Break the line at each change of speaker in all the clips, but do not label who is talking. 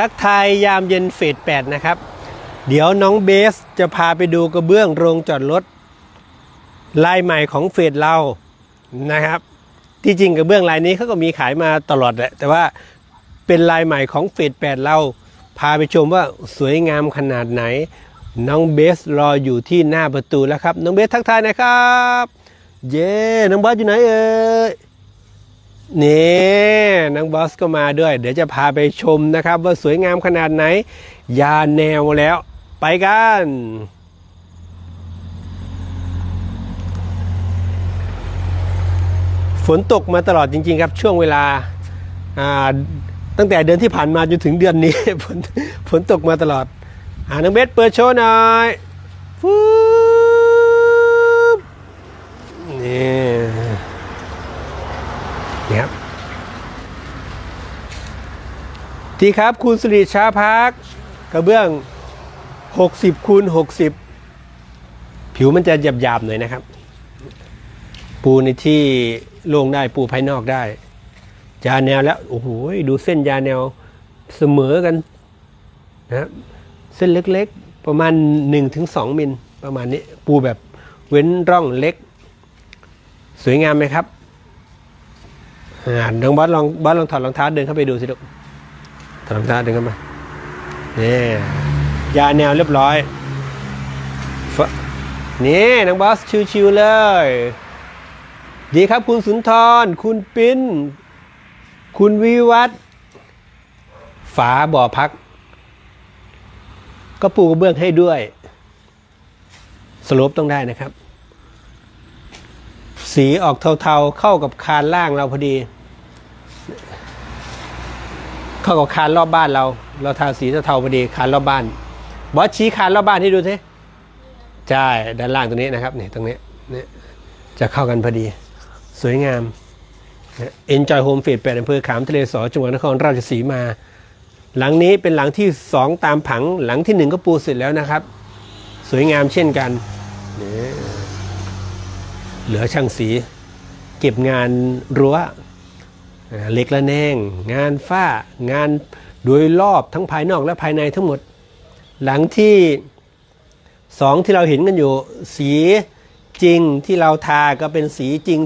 ทักทายยามเย็นเฟสแปดนะครับ เดี๋ยวน้องเบสจะพาไปดูกระเบื้องโรงจอดรถลายใหม่ของเฟสเรานะครับ ที่จริงกระเบื้องลายนี้เขาก็มีขายมาตลอดแหละแต่ว่าเป็นลายใหม่ของเฟสแปดเราพาไปชมว่าสวยงามขนาดไหน น้องเบสรออยู่ที่หน้าประตูแล้วครับ น้องเบสทักทายนะครับ เย้น้องบอสอยู่ไหนเอ่ย นี่น้องบอสก็มาด้วย เดี๋ยวจะพาไปชมนะครับ ว่าสวยงามขนาดไหน ยาแนวแล้ว ไปกันฝนตกมาตลอดจริง ๆ ครับ ช่วงเวลาตั้งแต่เดือนที่ผ่านมาจนถึงเดือนนี้ ฝนฝนตกมาตลอดอ่าน้องเบสเปิดโชว์หน่อยฟูบ นี่ครับทีครับคุณสิริชาพักกระเบื้อง 60คูณ60 ผิวมันจะหยาบๆหน่อยนะครับ ปูในที่โล่งได้ปูภายนอกได้ยาแนวแล้ว โอ้โหดูเส้นยาแนวเสมอกันนะครับเส้นเล็กๆ ประมาณ 1-2 มิลประมาณนี้ ปูแบบเว้นร่องเล็ก สวยงามไหมครับ อ่าน้องบอสลองบอสลองถอดรองเท้าเดินเข้าไปดูสิลูกถอดรองเท้าเดินเข้ามานี่ยาแนวเรียบร้อยนี่น้องบอสชิวๆเลย ดีครับคุณสุนทร คุณปิ้น คุณวิวัฒฝาบ่อพัก ก็ปูกระเบื้องให้ด้วยสโลปต้องได้นะครับ สีออกเทาๆเข้ากับคานล่างเราพอดี เข้ากับคานรอบบ้านเรา เราทาสีเทาๆพอดีคานรอบบ้านบอสชี้คานรอบบ้านให้ดูสิใช่ด้านล่างตรงนี้นะครับนี่ตรงนี้เนี่ยจะเข้ากันพอดี สวยงามเอ็นจอยโฮมเฟดแปดอำเภอขามทะเลสอจังหวัดนครราชสีมา หลังนี้เป็นหลังที่สองตามผังหลังที่หนึ่งก็ปูเสร็จแล้วนะครับ สวยงามเช่นกันนี่ เหลือช่างสี เก็บงานรั้วเหล็กละแนง งานฝ้างานโดยรอบทั้งภายนอกและภายในทั้งหมด หลังที่สองที่เราเห็นกันอยู่ สีจริงที่เราทาก็เป็นสีจริง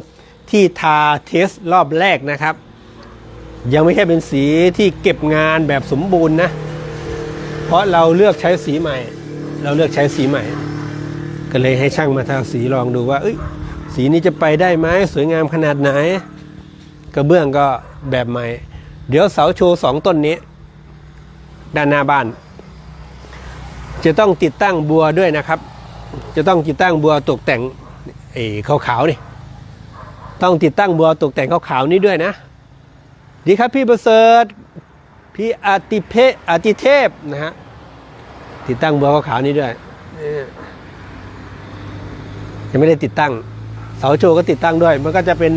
ที่ทาเทสรอบแรกนะครับ ยังไม่ใช่เป็นสีที่เก็บงานแบบสมบูรณ์นะ เพราะเราเลือกใช้สีใหม่ เราเลือกใช้สีใหม่ ก็เลยให้ช่างมาทาสีลองดูว่าเอ้ย สีนี้จะไปได้ไหมสวยงามขนาดไหน กระเบื้องก็แบบใหม่ เดี๋ยวเสาโชว์สองต้นนี้ ด้านหน้าบ้าน จะต้องติดตั้งบัวด้วยนะครับ จะต้องติดตั้งบัวตกแต่งไอ้ขาวๆนี่ต้องติดตั้งบัวตกแต่งขาวๆนี้ด้วยนะ ดีครับพี่ประเสริฐพี่อาติเพอาติเทพนะฮะติดตั้งบัวขาวๆนี้ด้วยยังไม่ได้ติดตั้ง เสาโชว์ก็ติดตั้งด้วย มันก็จะเป็น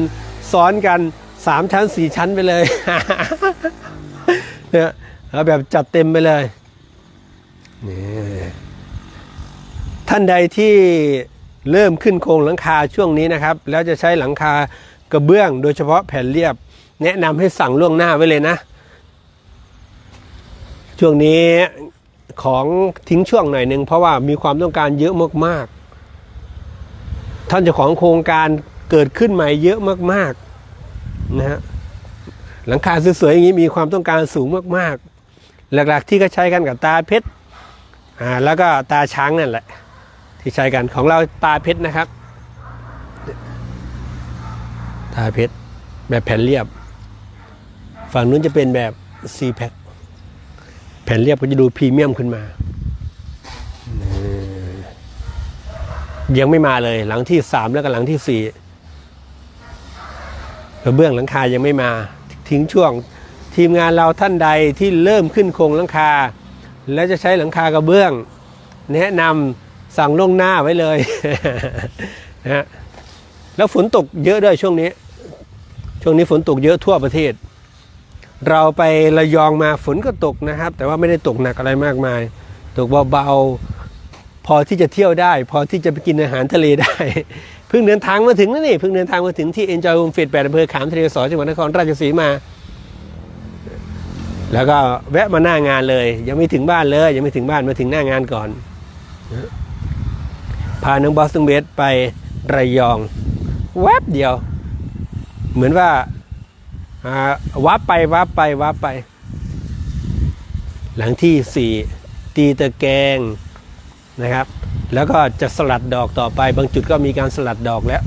ซ้อนกันสามชั้นสี่ชั้นไปเลยเนี่ยเอาแบบจัดเต็มไปเลยนี่ท่านใดที่เริ่มขึ้นโครงหลังคาช่วงนี้นะครับ แล้วจะใช้หลังคากระเบื้อง โดยเฉพาะแผ่นเรียบ แนะนำให้สั่งล่วงหน้าไว้เลยนะ ช่วงนี้ของทิ้งช่วงหน่อยหนึ่งเพราะว่ามีความต้องการเยอะมากๆ ท่านเจ้าของโครงการเกิดขึ้นใหม่เยอะมากๆนะฮะหลังคาสวยๆอย่างนี้มีความต้องการสูงมากๆ หลักๆที่ก็ใช้กันกับตาเพชรอ่าแล้วก็ตาช้างนั่นแหละ ที่ใช้กันของเราตาเพชรนะครับ ตาเพชรแบบแผ่นเรียบ ฝั่งนู้นจะเป็นแบบซีแพคแผ่นเรียบก็จะดูพรีเมียมขึ้นมา ยังไม่มาเลยหลังที่สามแล้วก็หลังที่สี่กระเบื้องหลังคายังไม่มา ทิ้งช่วงทีมงานเราท่านใดที่เริ่มขึ้นโครงหลังคา แล้วจะใช้หลังคากระเบื้อง แนะนำสั่งล่วงหน้าไว้เลยนะฮะแล้วฝนตกเยอะด้วยช่วงนี้ ช่วงนี้ฝนตกเยอะทั่วประเทศ เราไประยองมาฝนก็ตกนะครับ แต่ว่าไม่ได้ตกหนักอะไรมากมาย ตกเบาๆ พอที่จะเที่ยวได้ พอที่จะไปกินอาหารทะเลได้ เพิ่งเดินทางมาถึงนะนี่เพิ่งเดินทางมาถึงที่ Enjoy Home Fit 8อำเภอขามทะเลสอจังหวัดนครราชสีมา แล้วก็แวะมาหน้างานเลย ยังไม่ถึงบ้านเลย ยังไม่ถึงบ้านมาถึงหน้างานก่อน พาน้องบอสตงเบสไประยอง แวบเดียว เหมือนว่าวับไปวับไปวับไป หลังที่สี่ตีตะแกง นะครับ แล้วก็จะสลัดดอกต่อไป บางจุดก็มีการสลัดดอกแล้ว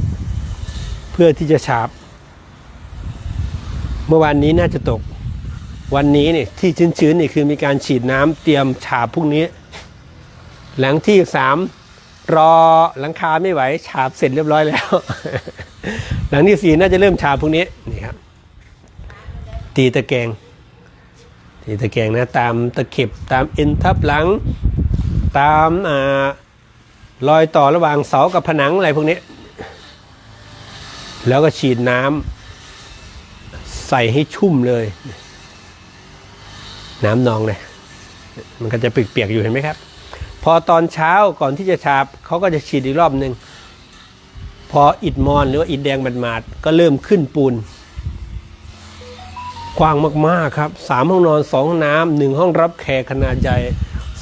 เพื่อที่จะฉาบ เมื่อวานนี้น่าจะตก วันนี้เนี่ยที่ชื้นๆนี่คือมีการฉีดน้ำเตรียมฉาบพรุ่งนี้ หลังที่สามรอหลังคาไม่ไหวฉาบเสร็จเรียบร้อยแล้ว หลังที่สี่น่าจะเริ่มฉาบพรุ่งนี้นี่ครับตีตะแกงตีตะแกงนะตามตะเข็บตามเอ็นทับหลัง ตามอารอยต่อระหว่างเสากับผนังอะไรพวกนี้ แล้วก็ฉีดน้ำใส่ให้ชุ่มเลย น้ำนองเลยมันก็จะเปียกๆอยู่เห็นไหมครับ พอตอนเช้าก่อนที่จะฉาบเขาก็จะฉีดอีกรอบหนึ่งพออิฐมอนหรือว่าอิฐแดงบาดๆก็เริ่มขึ้นปูนกว้างมากๆครับสามห้องนอนสองห้องน้ำหนึ่งห้องรับแขกขนาดใหญ่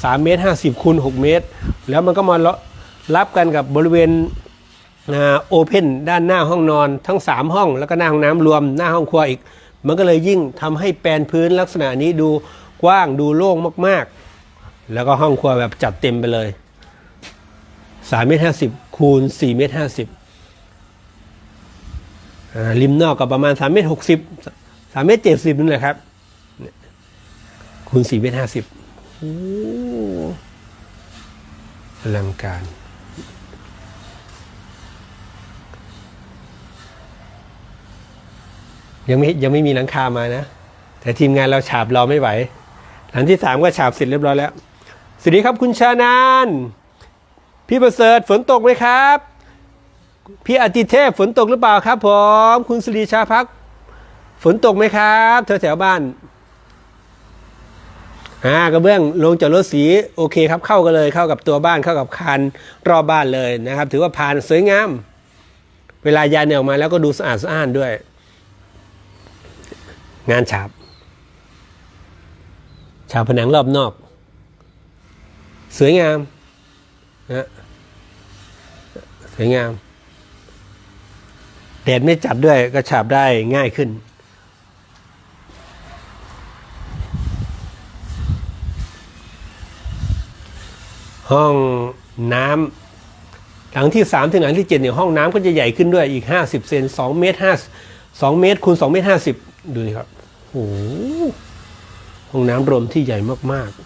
สามเมตรห้าสิบคูณหกเมตร แล้วมันก็มารับกันกับบริเวณโอเพนด้านหน้าห้องนอนทั้ง 3 ห้อง แล้วก็หน้าห้องน้ำรวมหน้าห้องครัวอีก มันก็เลยยิ่งทำให้แปลนพื้นลักษณะนี้ดูกว้างดูโล่งมากๆ แล้วก็ห้องครัวแบบจัดเต็มไปเลย3เมตร50คูณ4เมตร50ริมนอกก็ประมาณ3เมตร60 3เมตร70นั่นแหละครับคูณ4เมตร50 อ้อลังการ ยังไม่ยังไม่มีหลังคามานะ แต่ทีมงานเราฉาบราไม่ไหว หลังที่สามก็ฉาบเสร็จเรียบร้อยแล้ว สวัสดีครับคุณชานานพี่ประเสริฐฝนตกไหมครับ พี่อติเทพฝนตกหรือเปล่าครับผม คุณสุรีชาพัก ฝนตกไหมครับแถวแถวบ้าน อ่ากระเบื้องลงจากรถสีโอเคครับเข้ากันเลยเข้ากับตัวบ้านเข้ากับคานรอบบ้านเลยนะครับ ถือว่าผ่านสวยงาม เวลายาเนี่ยออกมาแล้วก็ดูสะอาดสะอ้านด้วย งานฉาบฉาบผนังรอบนอก สวยงามนะสวยงามแดดไม่จัดด้วยก็ฉาบได้ง่ายขึ้น ห้องน้ำหลังที่สามถึงหลังที่เจ็ดเนี่ยห้องน้ำก็จะใหญ่ขึ้นด้วยอีกห้าสิบเซนสองเมตรห้าสองเมตรคูณสองเมตรห้าสิบดูดิครับโอ้หห้องน้ำรวมที่ใหญ่มากๆ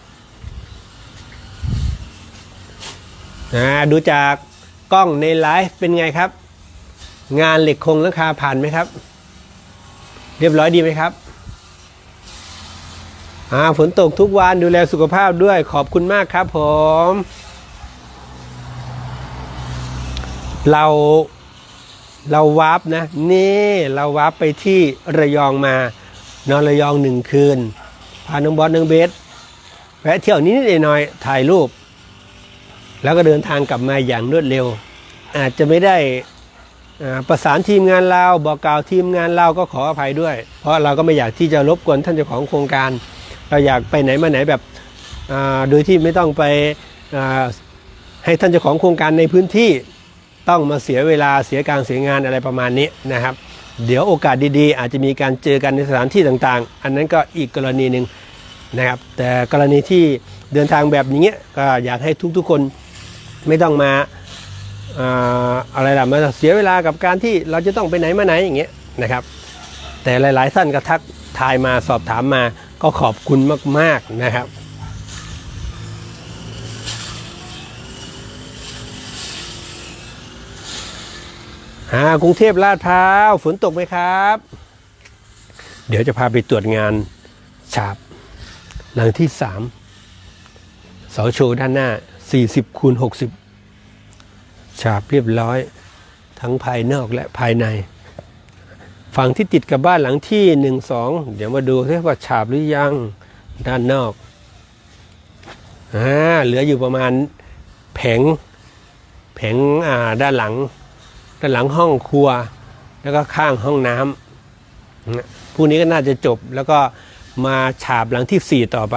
นะดูจากกล้องในไลฟ์เป็นไงครับ งานเหล็กคงราคาผ่านไหมครับ เรียบร้อยดีไหมครับ อ่าฝนตกทุกวันดูแลสุขภาพด้วยขอบคุณมากครับผม เราเราวาร์ปนะ นี่เราวาร์ปไปที่ระยองมานอนระยองหนึ่งคืนพาน้องบอสน้องเบสแวะเที่ยวนิดหน่อยถ่ายรูป แล้วก็เดินทางกลับมาอย่างรวดเร็ว อาจจะไม่ได้ประสานทีมงานเราบอกกล่าวทีมงานเราก็ขออภัยด้วย เพราะเราก็ไม่อยากที่จะรบกวนท่านเจ้าของโครงการ เราอยากไปไหนมาไหนแบบโดยที่ไม่ต้องไปให้ท่านเจ้าของโครงการในพื้นที่ต้องมาเสียเวลาเสียการเสียงานอะไรประมาณนี้นะครับ เดี๋ยวโอกาสดีๆ อาจจะมีการเจอกันในสถานที่ต่างๆ อันนั้นก็อีกกรณีหนึ่งนะครับแต่กรณีที่เดินทางแบบนี้ก็อยากให้ทุกๆคนไม่ต้องมาอ่าอะไรล่ะมาเสียเวลากับการที่เราจะต้องไปไหนมาไหนอย่างเงี้ยนะครับ แต่หลายๆท่านก็ทักทายมาสอบถามมา ก็ขอบคุณมาก ๆ นะครับอ่ากรุงเทพลาดพร้าวฝนตกไหมครับ เดี๋ยวจะพาไปตรวจงานฉาบ หลังที่สามเสาโชว์ด้านหน้า 40คูณ60 ฉาบเรียบร้อย ทั้งภายนอกและภายใน ฝั่งที่ติดกับบ้านหลังที่หนึ่งสองเดี๋ยวมาดูซิว่าฉาบหรือยังด้านนอกอ่าเหลืออยู่ประมาณแผงแผงอ่าด้านหลัง ด้านหลังห้องครัว แล้วก็ข้างห้องน้ำนะพวกนี้ก็น่าจะจบแล้วก็มาฉาบหลังที่สี่ต่อไป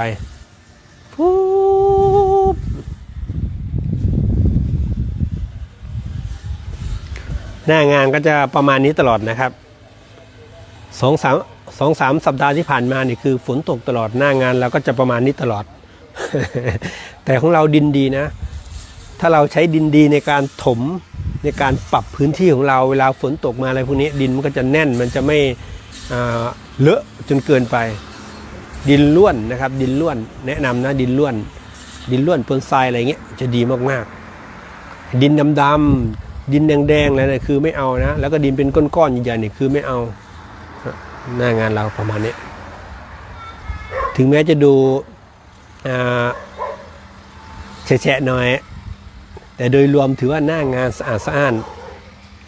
ปุ๊บหน้างานก็จะประมาณนี้ตลอดนะครับ สองสามสองสามสัปดาห์ที่ผ่านมานี่คือฝนตกตลอดหน้างานเราก็จะประมาณนี้ตลอด แต่ของเราดินดีนะ ถ้าเราใช้ดินดีในการถมในการปรับพื้นที่ของเราเวลาฝนตกมาอะไรพวกนี้ดินมันก็จะแน่นมันจะไม่เลอะจนเกินไป ดินล้วนนะครับ ดินล้วนแนะนำนะดินล้วน ดินล้วนปนทรายอะไรเงี้ยจะดีมากๆ ดินดำๆดินแดงๆอะไรนี่คือไม่เอานะ แล้วก็ดินเป็นก้อนๆใหญ่ๆนี่คือไม่เอา หน้างานเราประมาณนี้ ถึงแม้จะดูแฉะหน่อย แต่โดยรวมถือว่าหน้างานสะอาดสะอ้าน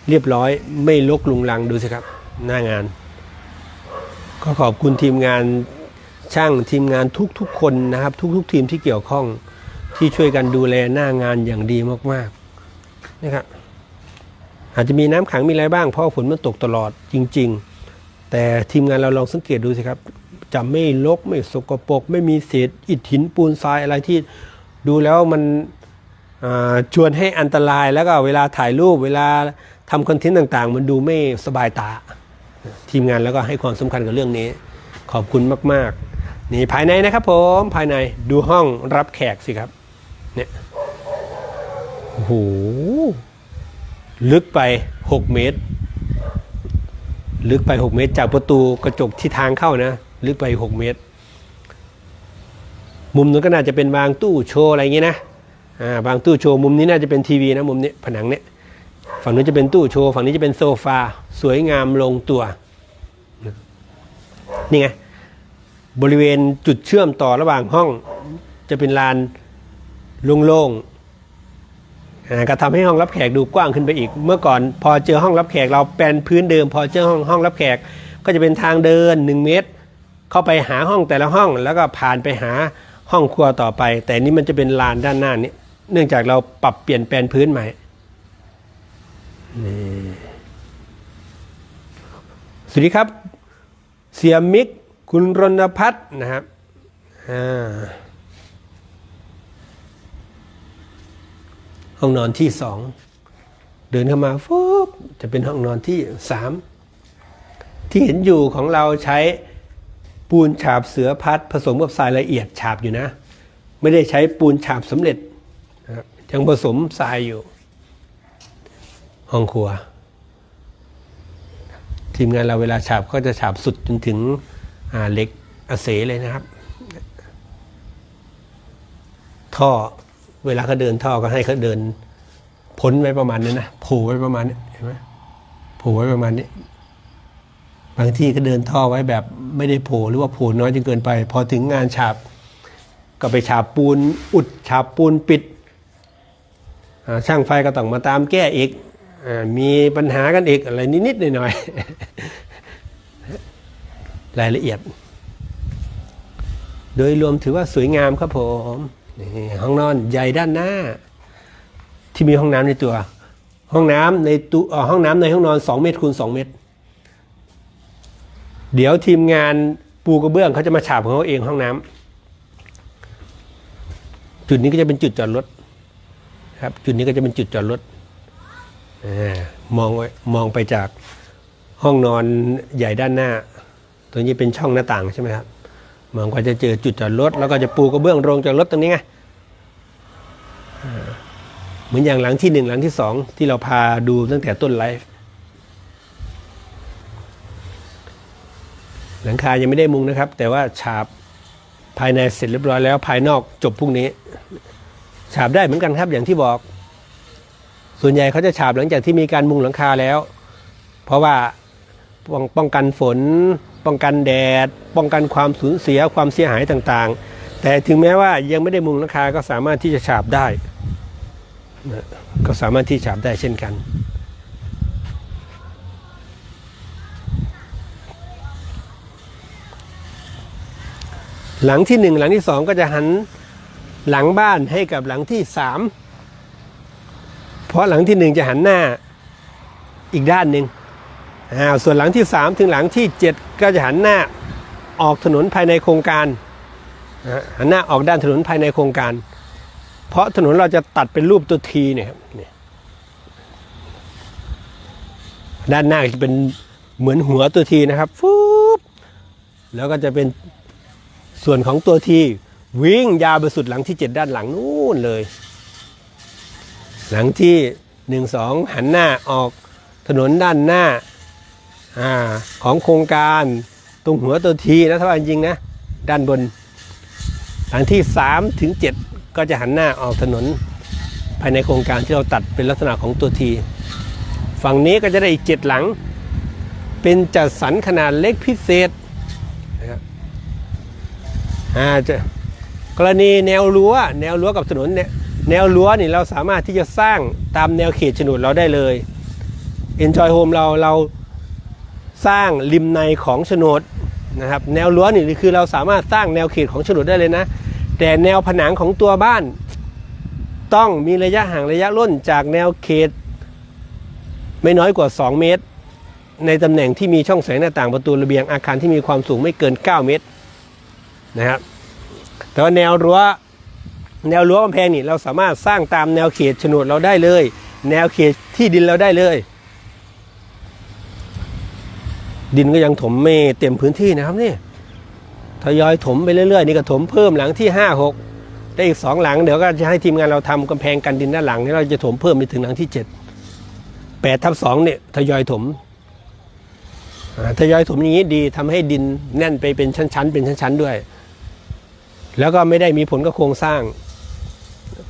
เรียบร้อยไม่ลกลุงลังดูสิครับ หน้างาน ก็ขอบคุณทีมงานช่างทีมงานทุกๆคนนะครับ ทุกๆ ทีมที่เกี่ยวข้องที่ช่วยกันดูแลหน้างานอย่างดีมากๆนะครับอาจจะมีน้ำขังมีอะไรบ้างเพราะฝนมันตกตลอดจริง ๆ แต่ทีมงานเราลองสังเกตดูสิครับจะไม่ลกไม่สกปรกไม่มีเศษอิฐหินปูนทรายอะไรที่ดูแล้วมันชวนให้อันตรายแล้วก็เวลาถ่ายรูปเวลาทำคอนเทนต์ต่างๆ มันดูไม่สบายตา ทีมงานแล้วก็ให้ความสำคัญกับเรื่องนี้ ขอบคุณมากๆ นี่ภายในนะครับผมภายในดูห้องรับแขกสิครับเนี่ยโอ้โหลึกไป 6 เมตร ลึกไป 6 เมตร จากประตูกระจกที่ทางเข้านะ ลึกไป 6 เมตร มุมนั้นก็น่าจะเป็นบางตู้โชว์อะไรอย่างงี้นะอ่าบางตู้โชว์มุมนี้น่าจะเป็นทีวีนะมุมนี้ผนังเนี้ยฝั่งนู้นจะเป็นตู้โชว์ฝั่งนี้จะเป็นโซฟา สวยงามลงตัว นี่ไง บริเวณจุดเชื่อมต่อระหว่างห้อง จะเป็นลานโล่งๆ ก็ทำให้ห้องรับแขกดูกว้างขึ้นไปอีก เมื่อก่อนพอเจอห้องรับแขกเราแปลนพื้นเดิม พอเจอห้องห้องรับแขกก็จะเป็นทางเดิน 1 เมตร เข้าไปหาห้องแต่ละห้องแล้วก็ผ่านไปหาห้องครัวต่อไป แต่นี่มันจะเป็นลานด้านหน้านี้เนื่องจากเราปรับเปลี่ยนแปลนพื้นใหม่นี่สวัสดีครับ เสียมิก คุณรณพัฒน์นะครับอ่า ห้องนอนที่สองเดินเข้ามาฟุบจะเป็นห้องนอนที่สามที่เห็นอยู่ของเราใช้ปูนฉาบเสือพัดผสมกับทรายละเอียดฉาบอยู่นะ ไม่ได้ใช้ปูนฉาบสำเร็จนะยังผสมทรายอยู่ ห้องครัว ทีมงานเราเวลาฉาบก็จะฉาบสุดจนถึงเหล็กอเสเลยนะครับ ท่อ เวลาเขาเดินท่อก็ให้เขาเดินพ้นไว้ประมาณนี้นะผล่ไว้ประมาณนี้เห็นไหมผล่ไว้ประมาณนี้ บางที่ก็เดินท่อไว้แบบไม่ได้ผล่หรือว่าผล่น้อยจนเกินไป พอถึงงานฉาบ ก็ไปฉาบปูนอุดฉาบปูนปิดช่างไฟก็ต้องมาตามแก้อีกอมีปัญหากันอีกอะไรนิดๆหน่อยๆรายละเอียด โดยรวมถือว่าสวยงามครับผม ห้องนอนใหญ่ด้านหน้า ที่มีห้องน้ำในตัว ห้องน้ำในตู้ห้องน้ำในห้องนอน2เมตรคูณ2เมตร เดี๋ยวทีมงานปูกระเบื้องเขาจะมาฉาบของเขาเองห้องน้ำจุดนี้ก็จะเป็นจุดจอดรถครับจุดนี้ก็จะเป็นจุดจอดรถอมองไว้มองไปจากห้องนอนใหญ่ด้านหน้า ตัวนี้เป็นช่องหน้าต่างใช่ไหมครับ มองก็จะเจอจุดจอดรถแล้วก็จะปูกระเบื้องลงจากรถตรงนี้ไงเหมือนอย่างหลังที่หนึ่งหลังที่สองที่เราพาดูตั้งแต่ต้นไลฟ์หลังคายังไม่ได้มุงนะครับ แต่ว่าฉาบภายในเสร็จเรียบร้อยแล้ว ภายนอกจบพรุ่งนี้ ฉาบได้เหมือนกันครับอย่างที่บอก ส่วนใหญ่เขาจะฉาบหลังจากที่มีการมุงหลังคาแล้ว เพราะว่าป้องกันฝน ป้องกันแดด ป้องกันความสูญเสียความเสียหายต่างๆ แต่ถึงแม้ว่ายังไม่ได้มุงหลังคาก็สามารถที่จะฉาบได้ก็สามารถที่ฉาบได้เช่นกัน หลังที่หนึ่งหลังที่สองก็จะหันหลังบ้านให้กับหลังที่สามเพราะหลังที่หนึ่งจะหันหน้าอีกด้านหนึ่ง ส่วนหลังที่สามถึงหลังที่เจ็ดก็จะหันหน้าออกถนนภายในโครงการหันหน้าออกด้านถนนภายในโครงการ เพราะถนนเราจะตัดเป็นรูปตัวทีเนี่ยครับด้านหน้าจะเป็นเหมือนหัวตัวทีนะครับฟูบแล้วก็จะเป็นส่วนของตัวทีวิ่งยาวไปสุดหลังที่เจ็ดด้านหลังนู่นเลย หลังที่หนึ่งสองหันหน้าออกถนนด้านหน้า อาของโครงการตรงหัวตัวทีนะถ้าว่าจริงนะด้านบน หลังที่3ถึง7ก็จะหันหน้าออกถนน ภายในโครงการที่เราตัดเป็นลักษณะของตัวทีฝั่งนี้ก็จะได้อีก 7 หลัง เป็นจัดสรรขนาดเล็กพิเศษนะครับอ่าจะกรณีแนวรั้วแนวรั้วกับถนนเนี่ยแนวรั้วนี่เราสามารถที่จะสร้างตามแนวเขตโฉนดเราได้เลย Enjoy Home เราเรา สร้างริมในของโฉนดนะครับแนวรั้วนี่คือเราสามารถสร้างแนวเขตของโฉนดได้เลยนะ แต่แนวผนังของตัวบ้าน ต้องมีระยะห่างระยะร่นจากแนวเขต ไม่น้อยกว่า 2 เมตร ในตำแหน่งที่มีช่องแสงหน้าต่างประตูระเบียงอาคารที่มีความสูงไม่เกิน 9 เมตรนะครับแต่ว่าแนวรั้วแนวรั้วกำแพงนี่เราสามารถสร้างตามแนวเขตโฉนดเราได้เลย แนวเขตที่ดินเราได้เลย ดินก็ยังถมไม่เต็มพื้นที่นะครับนี่ทยอยถมไปเรื่อยๆนี่ก็ถมเพิ่มหลังที่ 5 6 ได้อีก 2 หลังเดี๋ยวก็จะให้ทีมงานเราทำกำแพงกันดินด้านหลังนี่เราจะถมเพิ่มไปถึงหลังที่ 7 8ทับ2เนี่ยทยอยถมทยอยถมอย่างนี้ดีทำให้ดินแน่นไปเป็นชั้นๆเป็นชั้นๆด้วย แล้วก็ไม่ได้มีผลกับโครงสร้าง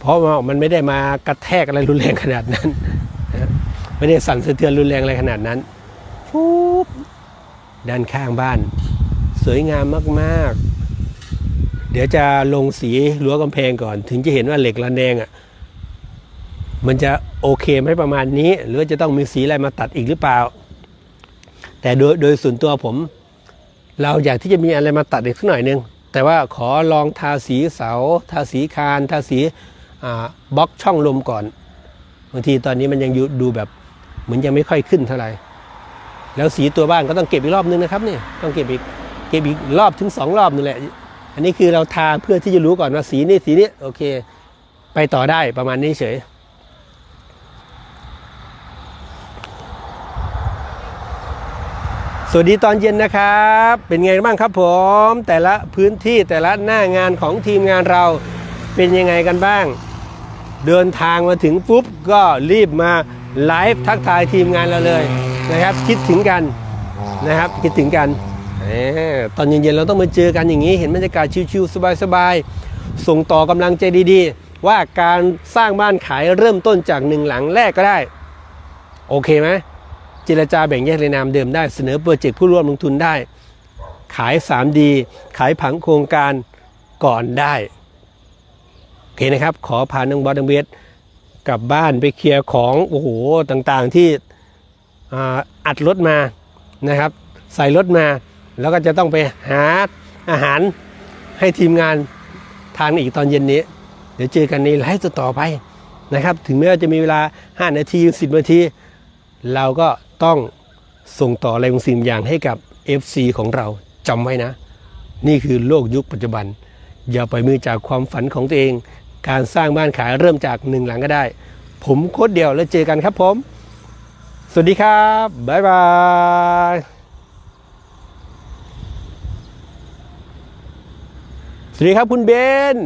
เพราะว่ามันไม่ได้มากระแทกอะไรรุนแรงขนาดนั้น ไม่ได้สั่นสะเทือนรุนแรงอะไรขนาดนั้นฟูบ ด้านข้างบ้าน สวยงามมากๆ เดี๋ยวจะลงสีรั้วกำแพงก่อน ถึงจะเห็นว่าเหล็กระแนงอะมันจะโอเคไหมประมาณนี้ หรือจะต้องมีสีอะไรมาตัดอีกหรือเปล่า แต่โดยโดยส่วนตัวผม เราอยากที่จะมีอะไรมาตัดอีกสักหน่อยนึงแต่ว่าขอลองทาสีเสา ทาสีคาน ทาสีบล็อกช่องลมก่อนบางทีตอนนี้มันยังดูแบบ เหมือนยังไม่ค่อยขึ้นเท่าไหร่ แล้วสีตัวบ้านก็ต้องเก็บอีกรอบนึงนะครับนี่ต้องเก็บอีกเก็บอีกรอบถึงสองรอบนึงแหละ อันนี้คือเราทาเพื่อที่จะรู้ก่อนว่าสีนี้สีนี้โอเค ไปต่อได้ประมาณนี้เฉยสวัสดีตอนเย็นนะครับ เป็นไงบ้างครับผม แต่ละพื้นที่แต่ละหน้างานของทีมงานเราเป็นยังไงกันบ้าง เดินทางมาถึงปุ๊บก็รีบมาไลฟ์ทักทายทีมงานเราเลย นะครับคิดถึงกันนะครับคิดถึงกันเออตอนเย็นๆเราต้องมาเจอกันอย่างนี้ เห็นบรรยากาศชิวๆสบายๆส่งต่อกำลังใจดีๆ ว่าการสร้างบ้านขายเริ่มต้นจากหนึ่งหลังแรกก็ได้ โอเคไหมเจรจาแบ่งแยกในนามเดิมได้เสนอโปรเจกต์ผู้ร่วมลงทุนได้ ขาย 3D ขายผังโครงการก่อนได้โอเคนะครับ ขอพาน้องบอสน้องเบสกลับบ้านไปเคลียร์ของโอ้โหต่างๆที่ อัดรถมานะครับ ใส่รถมา แล้วก็จะต้องไปหาอาหารให้ทีมงานทานอีกตอนเย็นนี้ เดี๋ยวเจอกันในไลฟ์ต่อไปนะครับ ถึงแม้ว่าจะมีเวลา 5 นาที 10 นาที เราก็ต้องส่งต่ออะไรบางสิ่งบางอย่างให้กับ FC ของเราจำไว้นะ นี่คือโลกยุคปัจจุบัน อย่าปล่อยมือจากความฝันของตัวเอง การสร้างบ้านขายเริ่มจากหนึ่งหลังก็ได้ ผมโค้ดเดียวแล้วเจอกันครับผม สวัสดีครับ บ๊ายบายสวัสดีครับคุณเบน